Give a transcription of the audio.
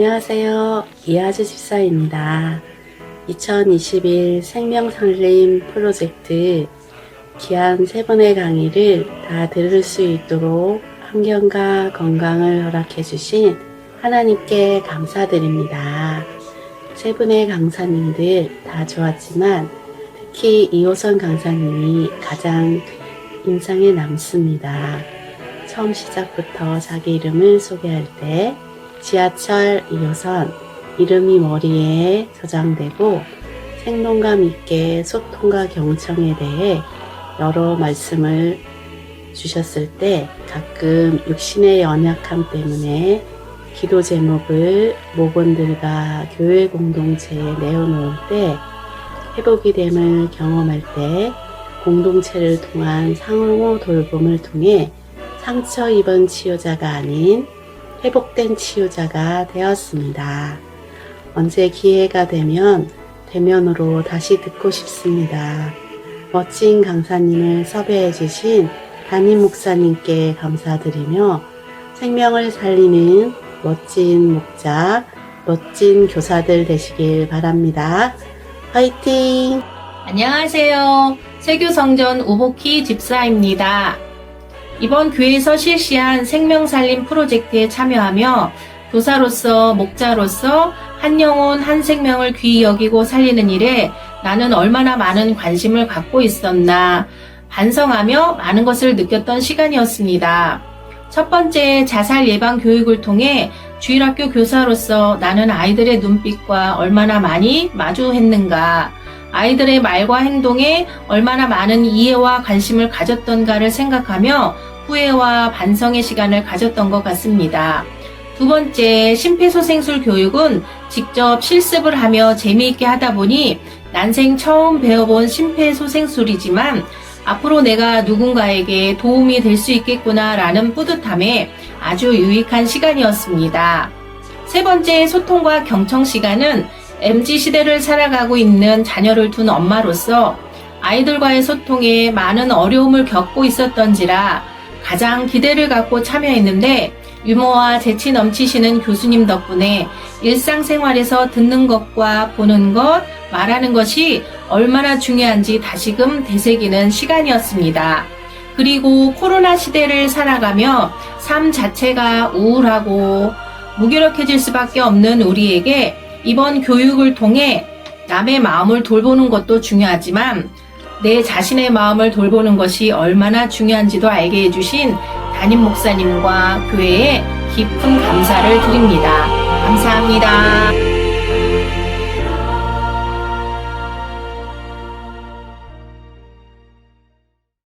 안녕하세요. 이하주 집사입니다. 2021 생명살림 프로젝트 귀한 세 번의 강의를 다 들을 수 있도록 환경과 건강을 허락해 주신 하나님께 감사드립니다. 세 분의 강사님들 다 좋았지만 특히 이호선 강사님이 가장 인상에 남습니다. 처음 시작부터 자기 이름을 소개할 때 지하철 2호선 이름이 머리에 저장되고 생동감 있게 소통과 경청에 대해 여러 말씀을 주셨을 때 가끔 육신의 연약함 때문에 기도 제목을 모본들과 교회 공동체에 내어놓을 때 회복이 됨을 경험할 때 공동체를 통한 상호 돌봄을 통해 상처 입은 치유자가 아닌 회복된 치유자가 되었습니다. 언제 기회가 되면 대면으로 다시 듣고 싶습니다. 멋진 강사님을 섭외해 주신 담임 목사님께 감사드리며 생명을 살리는 멋진 목자, 멋진 교사들 되시길 바랍니다. 화이팅! 안녕하세요. 세교성전 오복희 집사입니다. 이번 교회에서 실시한 생명살림 프로젝트에 참여하며 교사로서 목자로서 한 영혼 한 생명을 귀히 여기고 살리는 일에 나는 얼마나 많은 관심을 갖고 있었나 반성하며 많은 것을 느꼈던 시간이었습니다. 첫 번째 자살 예방 교육을 통해 주일학교 교사로서 나는 아이들의 눈빛과 얼마나 많이 마주했는가 아이들의 말과 행동에 얼마나 많은 이해와 관심을 가졌던가를 생각하며 후회와 반성의 시간을 가졌던 것 같습니다. 두 번째, 심폐소생술 교육은 직접 실습을 하며 재미있게 하다 보니 난생 처음 배워본 심폐소생술이지만 앞으로 내가 누군가에게 도움이 될 수 있겠구나라는 뿌듯함에 아주 유익한 시간이었습니다. 세 번째, 소통과 경청 시간은 MZ 시대를 살아가고 있는 자녀를 둔 엄마로서 아이들과의 소통에 많은 어려움을 겪고 있었던지라 가장 기대를 갖고 참여했는데 유머와 재치 넘치시는 교수님 덕분에 일상생활에서 듣는 것과 보는 것, 말하는 것이 얼마나 중요한지 다시금 되새기는 시간이었습니다. 그리고 코로나 시대를 살아가며 삶 자체가 우울하고 무기력해질 수밖에 없는 우리에게 이번 교육을 통해 남의 마음을 돌보는 것도 중요하지만 내 자신의 마음을 돌보는 것이 얼마나 중요한지도 알게 해주신 담임 목사님과 교회에 깊은 감사를 드립니다. 감사합니다.